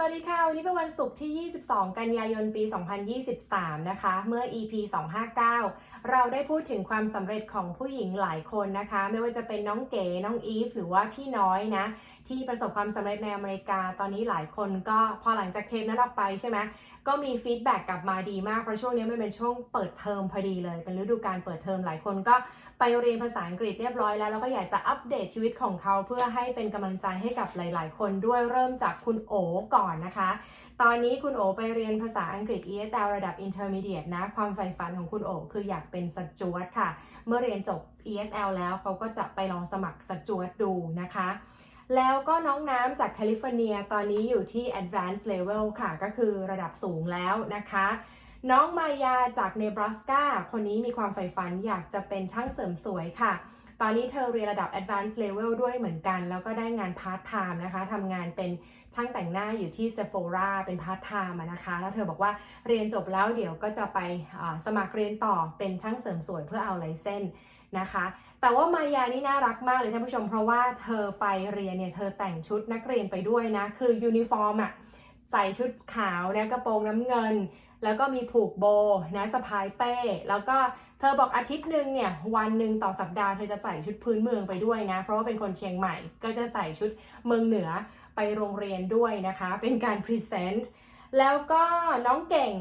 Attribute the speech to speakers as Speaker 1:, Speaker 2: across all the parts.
Speaker 1: สวัสดีค่ะ วันนี้เป็นวันศุกร์ที่ 22 กันยายน ปี 2023 นะคะ เมื่อ EP 259 เราได้พูดถึงความสำเร็จของผู้หญิงหลายคนนะคะ ไม่ว่าจะเป็นน้องเก๋ น้องอีฟ หรือว่าพี่น้อยนะ ที่ประสบความสำเร็จในอเมริกา ตอนนี้หลายคนก็พอหลังจากเทปนั้นออกไปใช่ไหม ก็มีฟีดแบ็กกลับมาดีมาก เพราะช่วงนี้มันเป็นช่วงเปิดเทอมพอดีเลย เป็นฤดูการเปิดเทอม หลายคนก็ไปเรียนภาษาอังกฤษเรียบร้อยแล้ว แล้วก็อยากจะอัปเดตชีวิตของเขาเพื่อให้เป็นกำลังใจให้กับหลาย ๆ คนด้วย เริ่มจากคุณโอก่อนนะคะ ตอนนี้คุณโอไปเรียนภาษาอังกฤษ ESL ระดับ Intermediate นะ ความใฝ่ฝันของคุณโอคืออยากเป็นสจวตค่ะ เมื่อเรียนจบ ESL แล้วเขาก็จะไปลองสมัครสจวตดูนะคะแล้วก็น้องน้ำจากแคลิฟอร์เนียตอนนี้อยู่ที่ Advanced Level ค่ะ ก็คือระดับสูงแล้วนะคะ น้องมายาจากเนบราสกาคนนี้มีความใฝ่ฝันอยากจะเป็นช่างเสริมสวยค่ะ ตอนนี้เธอเรียนระดับ Advanced Level ด้วยเหมือนกัน แล้วก็ได้งานพาร์ทไทม์นะคะทำงานเป็นช่างแต่งหน้าอยู่ที่ Sephora เป็นพาร์ทไทม์นะคะ แล้วเธอบอกว่าเรียนจบแล้วเดี๋ยวก็จะไปสมัครเรียนต่อเป็นช่างเสริมสวยเพื่อเอาไลเซนส์นะคะ แต่ว่ามายานี่น่ารักมากเลยท่านผู้ชม เพราะว่าเธอไปเรียนเนี่ยเธอแต่งชุดนักเรียนไปด้วยนะ คือยูนิฟอร์มอะใส่ชุดขาวนะกระโปรงน้ำเงิน แล้วก็มีผูกโบนะสะพายเป้ แล้วก็ เธอบอกอาทิตย์หนึ่งเนี่ยวันหนึ่งต่อสัปดาห์เธอจะใส่ชุดพื้นเมืองไปด้วยนะ เพราะว่าเป็นคนเชียงใหม่ ก็จะใส่ชุดเมืองเหนือไปโรงเรียนด้วยนะคะ เป็นการพรีเซนต์แล้วก็น้องเก่ง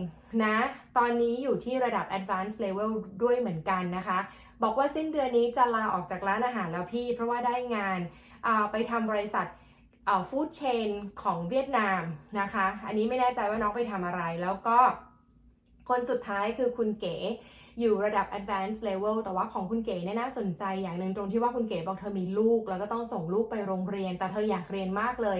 Speaker 1: นะ ตอนนี้อยู่ที่ระดับ advanced level ด้วยเหมือนกันนะคะ บอกว่าสิ้นเดือนนี้จะลาออกจากร้านอาหารแล้วพี่ เพราะว่าได้งานาไปทำบริษัทฟู้ดเชนของเวียดนามนะคะ อันนี้ไม่แน่ใจว่าน้องไปทำอะไร แล้วก็คนสุดท้ายคือคุณเก๋ อยู่ระดับ advanced level แต่ว่าของคุณเก๋เนี่ยน่าสนใจอย่างหนึ่งตรงที่ว่าคุณเก๋บอกเธอมีลูก แล้วก็ต้องส่งลูกไปโรงเรียน แต่เธออยากเรียนมากเลย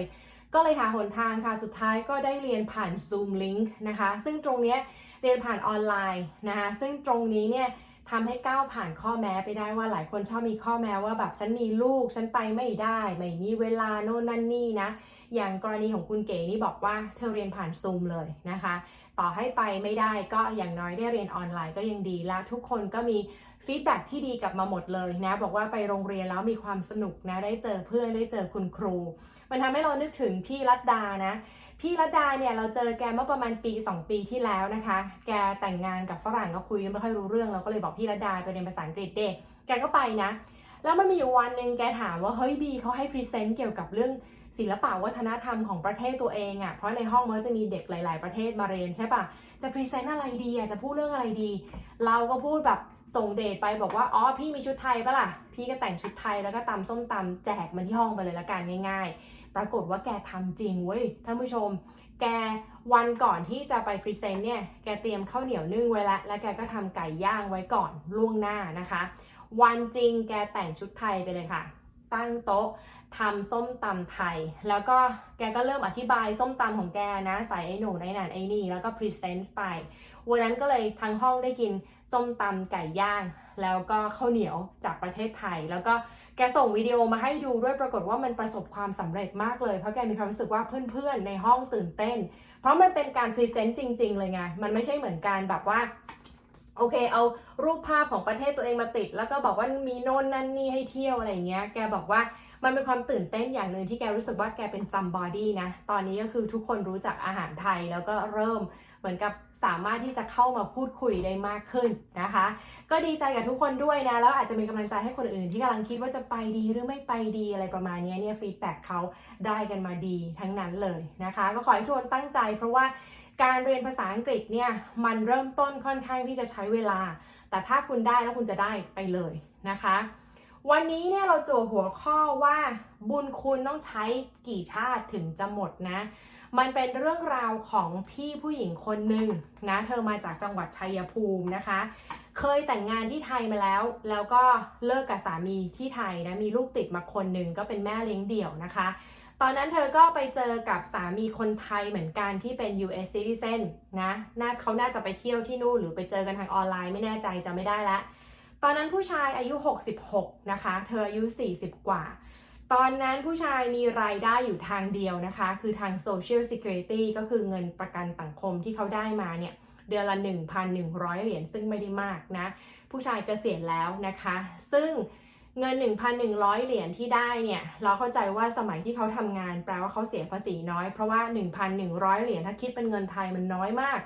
Speaker 1: ก็เลยหาหนทางค่ะ สุดท้ายก็ได้เรียนผ่าน Zoom Link นะคะ ซึ่งตรงเนี้ยเรียนผ่านออนไลน์นะคะ ซึ่งตรงนี้เนี่ย ทำให้ก้าวผ่านข้อแม้ไปได้ว่าหลายคนชอบมีข้อแม้ว่าแบบฉันมีลูกฉันไปไม่ได้ไม่มีเวลาโน่นนั่นนี่นะ อย่างกรณีของคุณเก๋นี่บอกว่าเธอเรียนผ่านซูมเลยนะคะ ต่อให้ไปไม่ได้ก็อย่างน้อยได้เรียนออนไลน์ก็ยังดีแล้วทุกคนก็มีฟีดแบ็กที่ดีกลับมาหมดเลยนะ บอกว่าไปโรงเรียนแล้วมีความสนุกนะได้เจอเพื่อนได้เจอคุณครู มันทำให้เรานึกถึงพี่รัตดานะ พี่รัตดาเนี่ยเราเจอแกเมื่อประมาณปี 2 ปีที่แล้วนะคะ แกแต่งงานกับฝรั่งก็คุยกันไม่ค่อยรู้เรื่องเราก็เลยบอกพี่รัตดาไปเรียนภาษาอังกฤษเด็กแกก็ไปนะ แล้วมันมีอยู่วันหนึ่งแกถามว่าเฮ้ยบีเขาให้พรีเซนต์เกี่ยวกับเรื่องศิลปะวัฒนธรรมของประเทศตัวเองอะ่ะ เพราะในห้องมันจะมีเด็กหลาย ๆ ประเทศมาเรียนใช่ปะจะพรีเซนต์อะไรดีอะ่ะจะพูดเรื่องอะไรดี เราก็พูดแบบส่งเดทไปบอกว่า อ๋อ พี่มีชุดไทยปะล่ะ พี่ก็แต่งชุดไทยแล้วก็ตำส้มตำแจกมันที่ห้องไปเลยละกันง่าย ๆ ปรากฏว่าแกทำจริงเว้ยท่านผู้ชม แกวันก่อนที่จะไปพรีเซนต์เนี่ยแกเตรียมข้าวเหนียวนึ่งไว้แล้วแล้วแกก็ทำไก่ย่างไว้ก่อนล่วงหน้านะคะ วันจริงแกแต่งชุดไทยไปเลยค่ะ ตั้งโต๊ะทำส้มตำไทย แล้วก็แกก็เริ่มอธิบายส้มตำของแกนะ ใส่ไอ้หนูไอ้นั่นไอ้นี่ แล้วก็พรีเซนต์ไป วันนั้นก็เลยทั้งห้องได้กินส้มตำไก่ย่าง แล้วก็ข้าวเหนียวจากประเทศไทย แล้วก็ แกส่งวิดีโอมาให้ดูด้วยปรากฏว่ามันประสบความสำเร็จมากเลย เพราะแกมีความรู้สึกว่าเพื่อนๆ ในห้องตื่นเต้น เพราะมันเป็นการพรีเซนต์จริง ๆ เลยไง มันไม่ใช่เหมือนการแบบว่าโอเค เอารูปภาพของประเทศตัวเองมาติด แล้วก็บอกว่ามีโน่นนั่นนี่ให้เที่ยวอะไรอย่างเงี้ย แกบอกว่ามันเป็นความตื่นเต้นอย่างหนึ่งที่แกรู้สึกว่าแกเป็น somebody นะ ตอนนี้ก็คือทุกคนรู้จักอาหารไทยแล้วก็เริ่ม เหมือนกับสามารถที่จะเข้ามาพูดคุยได้มากขึ้นนะคะ ก็ดีใจกับทุกคนด้วยนะ แล้วอาจจะเป็นกำลังใจให้คนอื่นที่กำลังคิดว่าจะไปดีหรือไม่ไปดีอะไรประมาณนี้เนี่ยฟีดแบ็กเขาได้กันมาดีทั้งนั้นเลยนะคะ ก็ขอให้ทุกคนตั้งใจ เพราะว่าการเรียนภาษาอังกฤษเนี่ยมันเริ่มต้นค่อนข้างที่จะใช้เวลา แต่ถ้าคุณได้แล้วคุณจะได้ไปเลยนะคะ วันนี้เนี่ยเราโจหัวข้อว่าบุญคุณต้องใช้กี่ชาติถึงจะหมดนะ มันเป็นเรื่องราวของพี่ผู้หญิงคนหนึ่งนะ เธอมาจากจังหวัดชัยภูมินะคะ เคยแต่งงานที่ไทยมาแล้ว แล้วก็เลิกกับสามีที่ไทยนะ มีลูกติดมาคนหนึ่งก็เป็นแม่เลี้ยงเดี่ยวนะคะ ตอนนั้นเธอก็ไปเจอกับสามีคนไทยเหมือนกันที่เป็น US citizen นะ น่าเขาน่าจะไปเที่ยวที่นู่นหรือไปเจอกันทางออนไลน์ไม่แน่ใจจะไม่ได้ละ ตอนนั้นผู้ชายอายุ 66 นะคะ เธออายุ 40 กว่า ตอนนั้นผู้ชายมีรายได้อยู่ทางเดียวนะคะ คือทาง Social Security ก็คือเงินประกันสังคมที่เขาได้มาเนี่ยเดือนละ 1,100 เหรียญซึ่งไม่ได้มากนะ ผู้ชายเกษียณแล้วนะคะ ซึ่งเงิน 1,100 เหรียญที่ได้เนี่ย เราเข้าใจว่าสมัยที่เขาทำงานแปลว่าเขาเสียภาษีน้อย เพราะว่า 1,100 เหรียญถ้าคิดเป็นเงินไทยมันน้อยมาก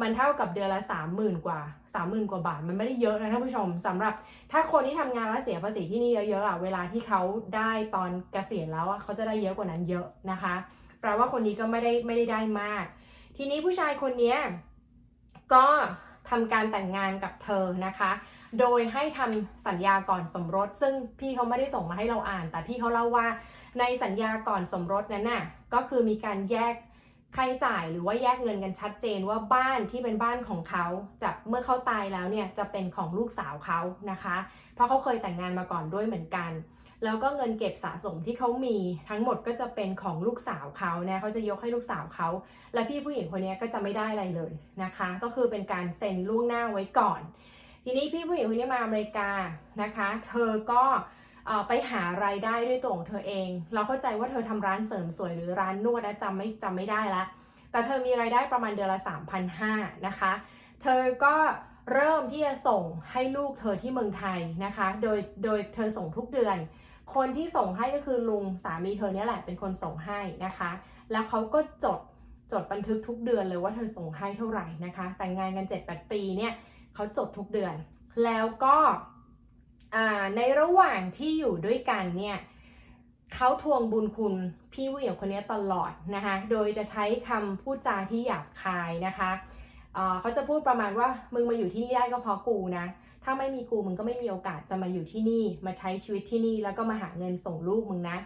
Speaker 1: มันเท่ากับเดือนละ 30,000 กว่า 30,000 กว่าบาท มันไม่ได้เยอะนะท่านผู้ชมสำหรับ ถ้าคนที่ทำงานแล้วเสียภาษีที่นี่เยอะๆอะเวลาที่เขาได้ตอนเกษียณแล้วอะเขาจะได้เยอะกว่านั้นเยอะนะคะแปลว่าคนนี้ก็ไม่ได้ไม่ได้ได้มาก ทีนี้ผู้ชายคนนี้ก็ทำการแต่งงานกับเธอนะคะ โดยให้ทำสัญญาก่อนสมรส ซึ่งพี่เขาไม่ได้ส่งมาให้เราอ่าน แต่พี่เขาเล่าว่าในสัญญาก่อนสมรสนั้นน่ะ ก็คือมีการแยก ค่าใช้จ่ายหรือว่าแยกเงินกันชัดเจนว่าบ้านที่เป็นบ้านของเขาจะเมื่อเขาตายแล้วเนี่ยจะเป็นของลูกสาวเขานะคะ เพราะเขาเคยแต่งงานมาก่อนด้วยเหมือนกัน แล้วก็เงินเก็บสะสมที่เขามีทั้งหมดก็จะเป็นของลูกสาวเขาเนี่ยเขาจะยกให้ลูกสาวเขาและพี่ผู้หญิงคนนี้ก็จะไม่ได้อะไรเลยนะคะ ก็คือเป็นการเซ็นล่วงหน้าไว้ก่อน ทีนี้พี่ผู้หญิงคนนี้มาอเมริกานะคะ เธอก็เไปหารายได้ด้วยตัวของเธอเอง เราเข้าใจว่าเธอทำร้านเสริมสวยหรือร้านนวดนะจำไม่จำไม่ได้ละ แต่เธอมีรายได้ประมาณเดือนละ 3,500นะคะ เธอก็เริ่มที่จะส่งให้ลูกเธอที่เมืองไทยนะคะ โดยโดยเธอส่งทุกเดือน คนที่ส่งให้ก็คือลุงสามีเธอเนี่ยแหละเป็นคนส่งให้นะคะ แล้วเขาก็จดจดบันทึกทุกเดือนเลยว่าเธอส่งให้เท่าไหร่นะคะ แต่งงานกัน 7-8 ปีเนี่ยเขาจดทุกเดือน แล้วก็ ในระหว่างที่อยู่ด้วยกันเนี่ยเขาทวงบุญคุณพี่ผู้หญิงคนนี้ตลอดนะคะ โดยจะใช้คำพูดจาที่หยาบคายนะคะเขาจะพูดประมาณว่ามึงมาอยู่ที่นี่ได้ก็เพราะกูนะ ถ้าไม่มีกูมึงก็ไม่มีโอกาสจะมาอยู่ที่นี่ มาใช้ชีวิตที่นี่แล้วก็มาหาเงินส่งลูกมึงนะ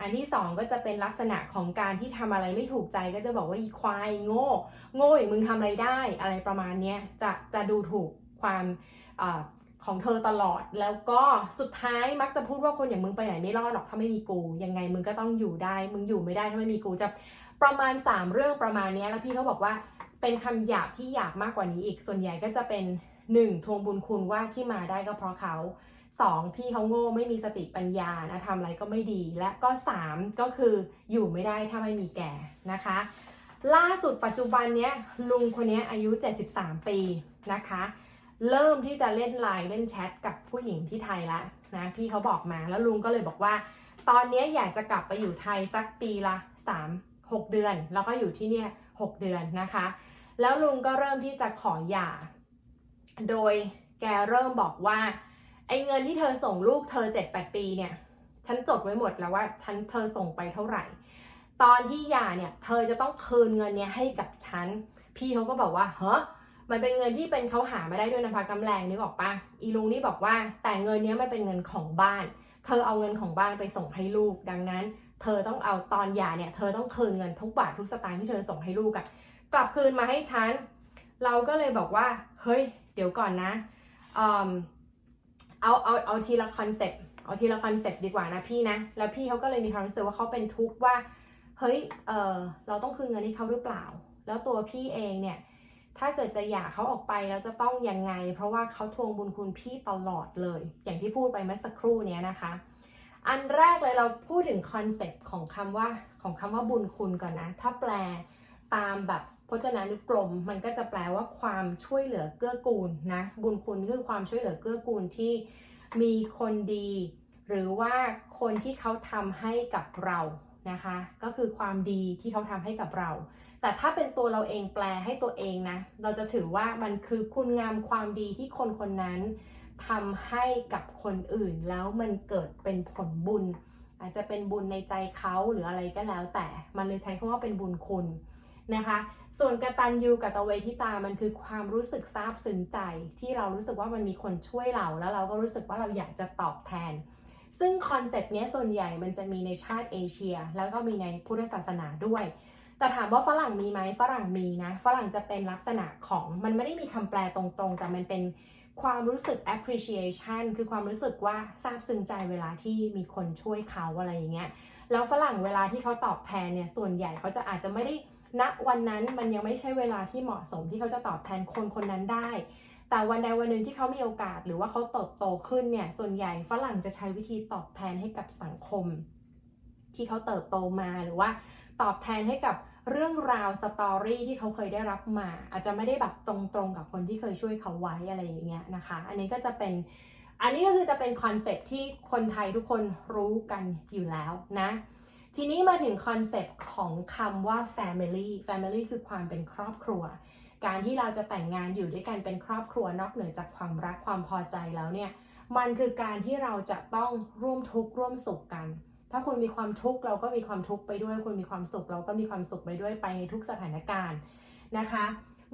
Speaker 1: อันที่สองก็จะเป็นลักษณะของการที่ทำอะไรไม่ถูกใจก็จะบอกว่าอีควายโง่ โง่อย่างมึงทำอะไรได้ อะไรประมาณนี้จะจะดูถูกความ ของเธอตลอด แล้วก็สุดท้ายมักจะพูดว่าคนอย่างมึงไปไหนไม่รอดหรอกถ้าไม่มีกู ยังไงมึงก็ต้องอยู่ได้ มึงอยู่ไม่ได้ถ้าไม่มีกูจะประมาณ 3 เรื่องประมาณเนี้ยแล้วพี่เขาบอกว่าเป็นคำหยาบที่หยาบมากกว่านี้อีก ส่วนใหญ่ก็จะเป็น 1. ทวงบุญคุณว่าที่มาได้ก็เพราะเขา 2. พี่เขาโง่ไม่มีสติปัญญานะทำอะไรก็ไม่ดี และก็ 3 ก็คืออยู่ไม่ได้ถ้าไม่มีแก่นะคะ ล่าสุดปัจจุบันเนี้ยลุงคนนี้อายุ 73 ปีนะคะ เริ่มที่จะเล่นไลน์เล่นแชทกับผู้หญิงที่ไทยละนะพี่เขาบอกมาแล้วลุงก็เลยบอกว่า ตอนนี้อยากจะกลับไปอยู่ไทยสักปีละ 3 6 เดือน แล้วก็อยู่ที่เนี่ย6เดือนนะคะ แล้วลุงก็เริ่มที่จะขอหย่า โดยแกเริ่มบอกว่าไอ้เงินที่เธอส่งลูกเธอ 7-8 ปีเนี่ยฉันจดไว้หมดแล้วว่าฉันเธอส่งไปเท่าไหร่ ตอนที่หย่าเนี่ยเธอจะต้องคืนเงินเนี้ยให้กับฉัน พี่เขาก็บอกว่าเฮ้ มันเป็นเงินที่เป็นเขาหามาได้ด้วยน้ำพักน้ำแรงนึกออกปะอีลุงนี่บอกว่า แต่เงินนี้มันเป็นเงินของบ้าน เธอเอาเงินของบ้านไปส่งให้ลูก ดังนั้น เธอต้องเอาตอนหย่าเนี่ยเธอต้องคืนเงินทุกบาททุกสตางค์ที่เธอส่งให้ลูกอะกลับคืนมาให้ฉัน เราก็เลยบอกว่า เฮ้ย เดี๋ยวก่อนนะอืมเอาเอาเอาทีละคอนเซ็ปต์เอาทีละคอนเซ็ปต์ดีกว่านะพี่นะ แล้วพี่เขาก็เลยมีความรู้สึกว่าเขาเป็นทุกข์ว่า เฮ้ย เออเราต้องคืนเงินให้เขาหรือเปล่า แล้วตัวพี่เองเนี่ย ถ้าเกิดจะหย่าเขาออกไปแล้วจะต้องยังไง เพราะว่าเขาทวงบุญคุณพี่ตลอดเลย อย่างที่พูดไปเมื่อสักครู่เนี้ยนะคะ อันแรกเลยเราพูดถึงคอนเซปต์ของคำว่าของคำว่าบุญคุณก่อนนะ ถ้าแปลตามแบบพจนานุกรมมันก็จะแปลว่าความช่วยเหลือเกื้อกูลนะ บุญคุณคือความช่วยเหลือเกื้อกูลที่มีคนดี หรือว่าคนที่เขาทำให้กับเรา นะคะ ก็คือความดีที่เขาทำให้กับเรา แต่ถ้าเป็นตัวเราเองแปลให้ตัวเองนะ เราจะถือว่ามันคือคุณงามความดีที่คนคนนั้นทำให้กับคนอื่นแล้วมันเกิดเป็นผลบุญ อาจจะเป็นบุญในใจเขาหรืออะไรก็แล้วแต่มันเลยใช้คำว่าเป็นบุญคุณนะคะ ส่วนกตัญญูกตเวทิตามันคือความรู้สึกซาบซึ้งใจที่เรารู้สึกว่ามันมีคนช่วยเราแล้วเราก็รู้สึกว่าเราอยากจะตอบแทน ซึ่งคอนเซปต์นี้ส่วนใหญ่มันจะมีในชาติเอเชีย แล้วก็มีในพุทธศาสนาด้วย แต่ถามว่าฝรั่งมีไหมฝรั่งมีนะ ฝรั่งจะเป็นลักษณะของมันไม่ได้มีคำแปลตรงๆ แต่มันเป็นความรู้สึก appreciation คือความรู้สึกว่าซาบซึ้งใจเวลาที่มีคนช่วยเขาอะไรอย่างเงี้ย แล้วฝรั่งเวลาที่เขาตอบแทนเนี่ย ส่วนใหญ่เขาจะอาจจะไม่ได้ณวันนั้นมันยังไม่ใช่เวลาที่เหมาะสมที่เขาจะตอบแทนคนคนนั้นได้ แต่วันใดวันหนึ่งที่เขามีโอกาส หรือว่าเขาเติบโตขึ้นเนี่ยส่วนใหญ่ฝรั่งจะใช้วิธีตอบแทนให้กับสังคม ที่เขาเติบโตมาหรือว่าตอบแทนให้กับเรื่องราวสตอรี่ที่เขาเคยได้รับมา อาจจะไม่ได้แบบตรงๆกับคนที่เคยช่วยเขาไว้อะไรอย่างเงี้ยนะคะ อันนี้ก็จะเป็นอันนี้ก็คือจะเป็นคอนเซปที่คนไทยทุกคนรู้กันอยู่แล้วนะ ทีนี้มาถึงคอนเซปต์ของคำว่า family family คือความเป็นครอบครัว การที่เราจะแต่งงานอยู่ด้วยกันเป็นครอบครัวนอกเหนือจากความรักความพอใจแล้วเนี่ยมันคือการที่เราจะต้องร่วมทุกข์ร่วมสุขกัน ถ้าคุณมีความทุกข์เราก็มีความทุกข์ไปด้วย คุณมีความสุข เราก็มีความสุขไปด้วยไปในทุกสถานการณ์นะคะ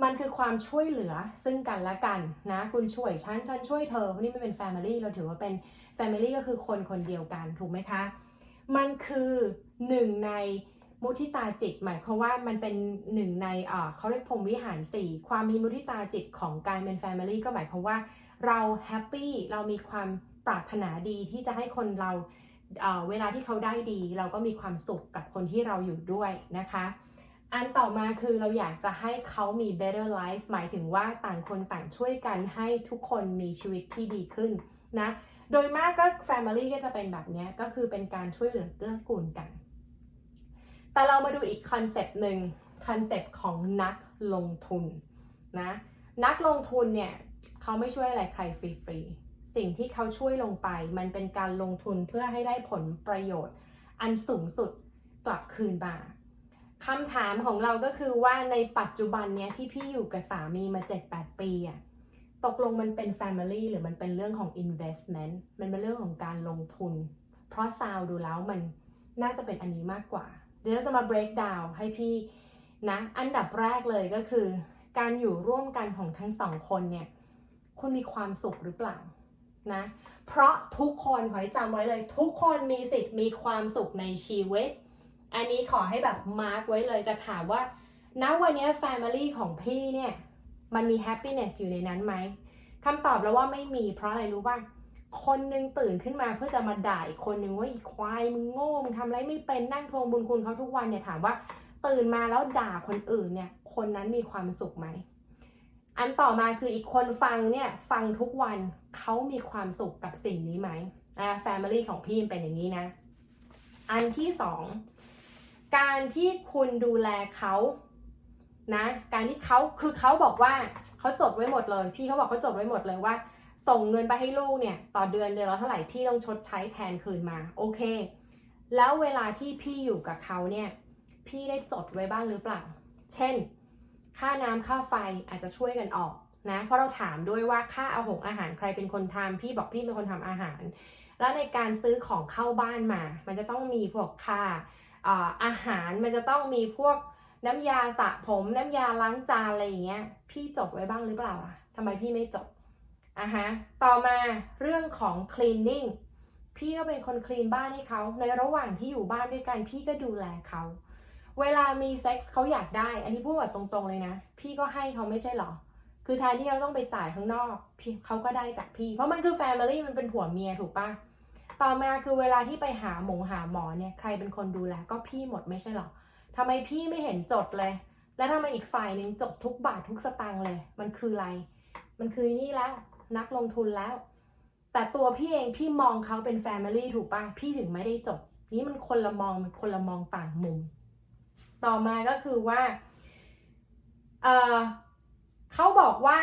Speaker 1: มันคือความช่วยเหลือซึ่งกันและกันนะคุณช่วยฉันฉันช่วยเธอนนี้มันเป็น Family เราถือว่าเป็น Family ก็คือคนคนเดียวกันถูกไหมคะ มันคือหนึ่งใน มุทิตาจิต หมายความว่ามันเป็นหนึ่งในเขาเรียกพรมวิหารสี่ความมีมุทิตาจิตของการเป็น Family ก็หมายความว่าเราแฮปปี้เรามีความปรารถนาดีที่จะให้คนเราเวลาที่เขาได้ดี เราก็มีความสุขกับคนที่เราอยู่ด้วยนะคะ อันต่อมาคือเราอยากจะให้เขามี better life หมายถึงว่าต่างคนต่างช่วยกันให้ทุกคนมีชีวิตที่ดีขึ้นนะ โดยมากก็ Family ก็จะเป็นแบบนี้ก็คือเป็นการช่วยเหลือเกื้อกูลกัน แต่เรามาดูอีกคอนเซปต์หนึ่งคอนเซปต์ของนักลงทุนนะนักลงทุนเนี่ยเขาไม่ช่วยอะไรใครฟรีๆ สิ่งที่เขาช่วยลงไป มันเป็นการลงทุนเพื่อให้ได้ผลประโยชน์ อันสูงสุดกลับคืนมาคำถามของเราก็คือว่าในปัจจุบันเนี้ยที่พี่อยู่กับสามีมา 7-8 ปีอะตกลงมันเป็น Family หรือมันเป็นเรื่องของ investment มันเป็นเรื่องของการลงทุน เพราะซาวดูแล้วมันน่าจะเป็นอันนี้มากกว่า ดี๋ยวเราจะมา break down ให้พี่นะ อันดับแรกเลยก็คือ การอยู่ร่วมกันของทั้งสองคนเนี่ยคุณมีความสุขหรือเปล่านะ เพราะทุกคนขอให้จำไว้เลย ทุกคนมีสิทธิ์มีความสุขในชีวิต อันนี้ขอให้แบบมาร์กไว้เลยแต่ถามว่าณวันนี้ Family ของพี่เนี่ย มันมี happiness อยู่ในนั้นไหมคำตอบแล้วว่าไม่มีเพราะอะไรรู้ป่ะ คนหนึงตื่นขึ้นมาเพื่อจะมาด่าอีกคนหนึงว่าอีควายมึงโง่มึงทำอะไรไม่เป็นนั่งทวงบุญคุณเขาทุกวันเนี่ยถามว่า ตื่นมาแล้วด่าคนอื่นเนี่ย คนนั้นมีความสุขไหมอันต่อมาคืออีกคนฟังเนี่ยฟังทุกวันเขามีความสุขกับสิ่งนี้ไหมอ่า family ของพี่เป็นอย่างนี้นะ อันที่สองการที่คุณดูแลเขานะ การที่เขาคือเขาบอกว่าเขาจดไว้หมดเลย พี่เขาบอกเขาจดไว้หมดเลยว่า ส่งเงินไปให้ลูกเนี่ยต่อเดือนเดือนละเท่าไหร่พี่ต้องชดใช้แทนคืนมาโอเค แล้วเวลาที่พี่อยู่กับเขาเนี่ยพี่ได้จดไว้บ้างหรือเปล่า เช่น ค่าน้ำค่าไฟอาจจะช่วยกันออกนะเพราะเราถามด้วยว่าค่าอาหงอาหารใครเป็นคนทำพี่บอกพี่เป็นคนทำอาหาร แล้วในการซื้อของเข้าบ้านมา มันจะต้องมีพวกค่าอาหารมันจะต้องมีพวกน้ำยาสระผม น้ำยาล้างจานอะไรอย่างเงี้ยพี่จดไว้บ้างหรือเปล่าทำไมพี่ไม่จด อะฮะต่อมาเรื่องของ cleaning พี่ก็เป็นคนคลีนบ้านให้เขาในระหว่างที่อยู่บ้านด้วยกันพี่ก็ดูแลเขาเวลามีเซ็กส์เขาอยากได้ อันนี้พูดแบบตรงๆเลยนะ พี่ก็ให้เขาไม่ใช่หรอ คือแทนที่เขาต้องไปจ่ายข้างนอกพี่เขาก็ได้จากพี่ เพราะมันคือแฟมิลี่มันเป็นผัวเมียถูกปะต่อมาคือเวลาที่ไปหาหมงหาหมอเนี่ยใครเป็นคนดูแลก็พี่หมดไม่ใช่หรอทำไมพี่ไม่เห็นจดเลย แล้วทำไมอีกฝ่ายหนึ่งจดทุกบาททุกสตางค์เลย มันคืออะไร มันคือนี่แล้ว นักลงทุนแล้ว แต่ตัวพี่เองพี่มองเขาเป็นแฟมิลี่ถูกปะพี่ถึงไม่ได้จดนี่มันคนละมองมันคนละมองต่างมุม ต่อมาก็คือว่า เออเขาบอกว่า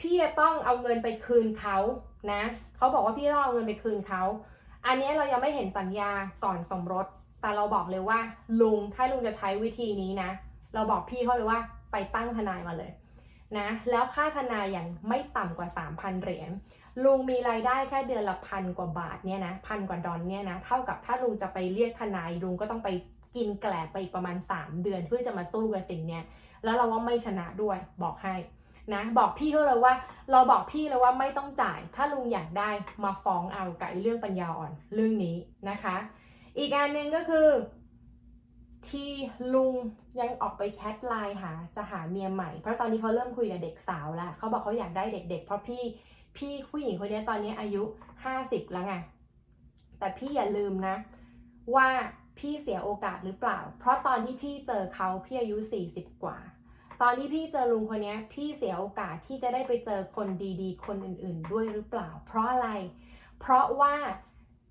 Speaker 1: พี่จะต้องเอาเงินไปคืนเขานะเขาบอกว่าพี่ต้องเอาเงินไปคืนเขาอันนี้เรายังไม่เห็นสัญญาก่อนสมรส แต่เราบอกเลยว่า ลุงถ้าลุงจะใช้วิธีนี้นะ เราบอกพี่เขาเลยว่าไปตั้งทนายมาเลย นะแล้วค่าทนายอย่างไม่ต่ำกว่า 3,000 เหรียญลุงมีรายได้แค่เดือนละพันกว่าบาทเนี่ยนะพันกว่าดอลเนี่ยนะเท่ากับถ้าลุงจะไปเรียกทนายลุงก็ต้องไปกินแกลบไปอีกประมาณ 3 เดือนเพื่อจะมาสู้กับสิ่งเนี้ยแล้วเราว่าไม่ชนะด้วยบอกให้นะบอกพี่เขาเลยว่า เราบอกพี่เลยว่าไม่ต้องจ่าย ถ้าลุงอยากได้มาฟ้องเอากับไอ้เรื่องปัญญาอ่อนเรื่องนี้นะคะ อีกอันหนึ่งก็คือ ที่ลุงยังออกไปแชทไลน์หาจะหาเมียใหม่ เพราะตอนนี้เขาเริ่มคุยกับเด็กสาวแล้วเขาบอกเขาอยากได้เด็ก ๆ เพราะพี่พี่ผู้หญิงคนนี้ตอนนี้อายุ 50 แล้วไงแต่พี่อย่าลืมนะ ว่าพี่เสียโอกาสหรือเปล่า เพราะตอนที่พี่เจอเขาพี่อายุ 40 กว่า ตอนที่พี่เจอลุงคนนี้พี่เสียโอกาสที่จะได้ไปเจอคนดีๆ คนอื่นๆ ด้วยหรือเปล่า เพราะอะไร เพราะว่า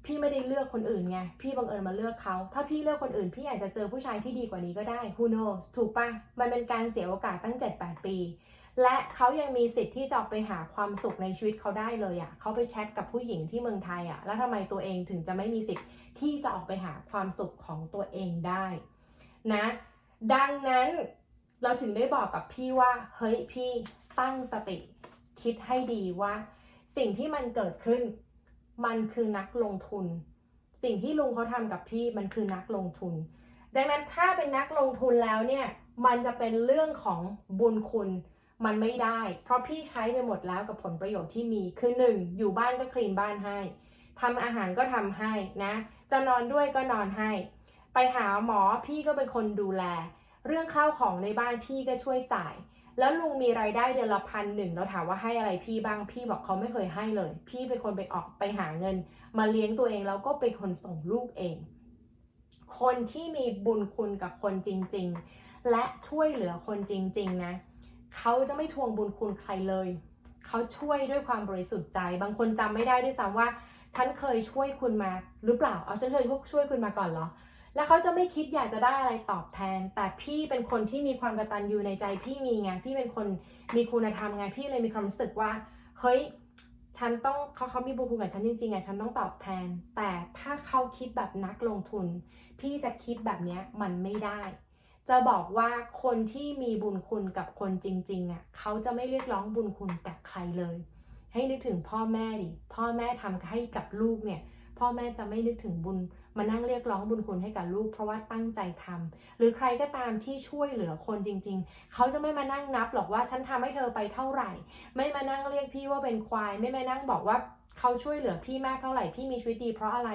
Speaker 1: พี่ไม่ได้เลือกคนอื่นไง พี่บังเอิญมาเลือกเขา ถ้าพี่เลือกคนอื่น พี่อาจจะเจอผู้ชายที่ดีกว่านี้ก็ได้ who knows ถูกปะมันเป็นการเสียโอกาสตั้ง 7-8 ปี และเขายังมีสิทธิ์ที่จะออกไปหาความสุขในชีวิตเขาได้เลยอะ่ะ เขาไปแชทกับผู้หญิงที่เมืองไทยอะ่ะ แล้วทำไมตัวเองถึงจะไม่มีสิทธิ์ที่จะออกไปหาความสุขของตัวเองได้นะ ดังนั้นเราถึงได้บอกกับพี่ว่า เฮ้ยพี่ตั้งสติ คิดให้ดีว่า สิ่งที่มันเกิดขึ้น มันคือนักลงทุน สิ่งที่ลุงเขาทำกับพี่มันคือนักลงทุน ดังนั้นถ้าเป็นนักลงทุนแล้วเนี่ยมันจะเป็นเรื่องของบุญคุณมันไม่ได้ เพราะพี่ใช้ไปหมดแล้วกับผลประโยชน์ที่มีคือหนึ่งอยู่บ้านก็คลีนบ้านให้ทำอาหารก็ทำให้นะ จะนอนด้วยก็นอนให้ ไปหาหมอพี่ก็เป็นคนดูแล เรื่องข้าวของในบ้านพี่ก็ช่วยจ่าย แล้วลุงมีรายได้เดือนละพันหนึ่งเราถามว่าให้อะไรพี่บ้างพี่บอกเขาไม่เคยให้เลย พี่เป็นคนไปออกไปหาเงิน มาเลี้ยงตัวเองแล้วก็เป็นคนส่งลูกเอง คนที่มีบุญคุณกับคนจริง ๆ และช่วยเหลือคนจริง ๆ นะเขาจะไม่ทวงบุญคุณใครเลย เขาช่วยด้วยความบริสุทธิ์ใจ บางคนจำไม่ได้ด้วยซ้ำว่า ฉันเคยช่วยคุณมาหรือเปล่า เอาฉันเคยช่วยคุณมาก่อนเหรอ แล้วเขาจะไม่คิดอยากจะได้อะไรตอบแทน แต่พี่เป็นคนที่มีความกตัญญูในใจพี่มีไงพี่เป็นคนมีคุณธรรมไงพี่เลยมีความรู้สึกว่า เฮ้ยฉันต้องเขาเขามีบุญคุณกับฉันจริงๆอะฉันต้องตอบแทน แต่ถ้าเขาคิดแบบนักลงทุน พี่จะคิดแบบเนี้ยมันไม่ได้ จะบอกว่าคนที่มีบุญคุณกับคนจริงๆอะเขาจะไม่เรียกร้องบุญคุณกับใครเลย ให้นึกถึงพ่อแม่ดิพ่อแม่ทำให้กับลูกเนี่ย พ่อแม่จะไม่นึกถึงบุญ มานั่งเรียกร้องบุญคุณให้กับลูก เพราะว่าตั้งใจทำหรือใครก็ตามที่ช่วยเหลือคนจริง ๆ เขาจะไม่มานั่งนับหรอกว่าฉันทำให้เธอไปเท่าไหร่ ไม่มานั่งเรียกพี่ว่าเป็นควาย ไม่มานั่งบอกว่าเขาช่วยเหลือพี่มากเท่าไหร่พี่มีชีวิตดี เพราะอะไร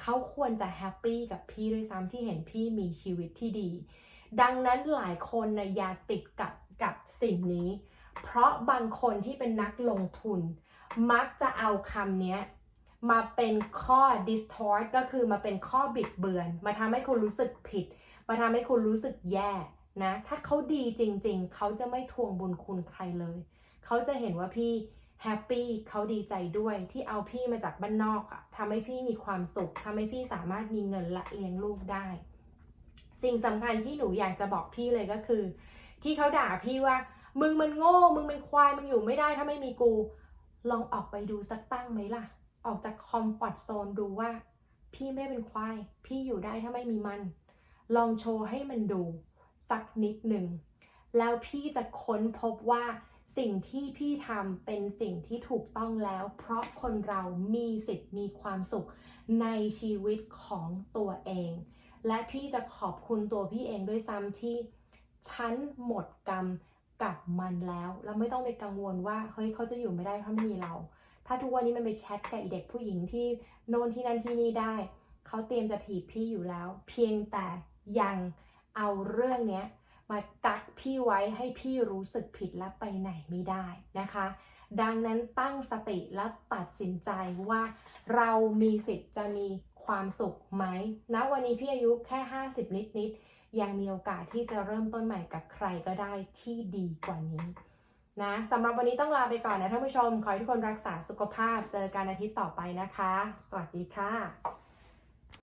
Speaker 1: เขาควรจะแฮปปี้กับพี่ด้วยซ้ำที่เห็นพี่มีชีวิตที่ดี ดังนั้นหลายคนนะอย่าติดกับกับสิ่งนี้ เพราะบางคนที่เป็นนักลงทุน มักจะเอาคำนี้ มาเป็นข้อ distort ก็คือมาเป็นข้อบิดเบือน มาทำให้คุณรู้สึกผิด มาทำให้คุณรู้สึกแย่นะ ถ้าเขาดีจริง ๆ เขาจะไม่ทวงบุญคุณใครเลย เขาจะเห็นว่าพี่แฮปปี้เขาดีใจด้วยที่เอาพี่มาจากบ้านนอกอะทำให้พี่มีความสุขทำให้พี่สามารถมีเงินละเลี้ยงลูกได้ สิ่งสำคัญที่หนูอยากจะบอกพี่เลยก็คือ ที่เขาด่าพี่ว่า มึงมันโง่ มึงเป็นควาย มึงอยู่ไม่ได้ถ้าไม่มีกู ลองออกไปดูสักตั้งไหมล่ะ ออกจากคอมฟอร์ทโซนดูว่า พี่ไม่เป็นควาย พี่อยู่ได้ถ้าไม่มีมัน ลองโชว์ให้มันดูสักนิดหนึ่ง แล้วพี่จะค้นพบว่าสิ่งที่พี่ทำเป็นสิ่งที่ถูกต้องแล้ว เพราะคนเรามีสิทธิ์มีความสุขในชีวิตของตัวเอง และพี่จะขอบคุณตัวพี่เองด้วยซ้ำที่ ฉันหมดกรรมกับมันแล้ว แล้วไม่ต้องไปกังวลว่า เฮ้ยเขาจะอยู่ไม่ได้เพราะไม่มีเรา ถ้าทุกวันนี้มันไปแชทกับอีเด็กผู้หญิงที่โน่นที่นั่นที่นี่ได้ เขาเตรียมจะถีบพี่อยู่แล้ว เพียงแต่ยังเอาเรื่องเนี้ยมากักพี่ไว้ให้พี่รู้สึกผิดและไปไหนไม่ได้นะคะ ดังนั้นตั้งสติและตัดสินใจว่าเรามีสิทธิ์จะมีความสุขไหมณวันนี้พี่อายุแค่ 50 นิดนิดยังมีโอกาสที่จะเริ่มต้นใหม่กับใครก็ได้ที่ดีกว่านี้ นะสำหรับวันนี้ต้องลาไปก่อนนะท่านผู้ชม ขอให้ทุกคนรักษาสุขภาพ เจอกันอาทิตย์ต่อไปนะคะ สวัสดีค่ะ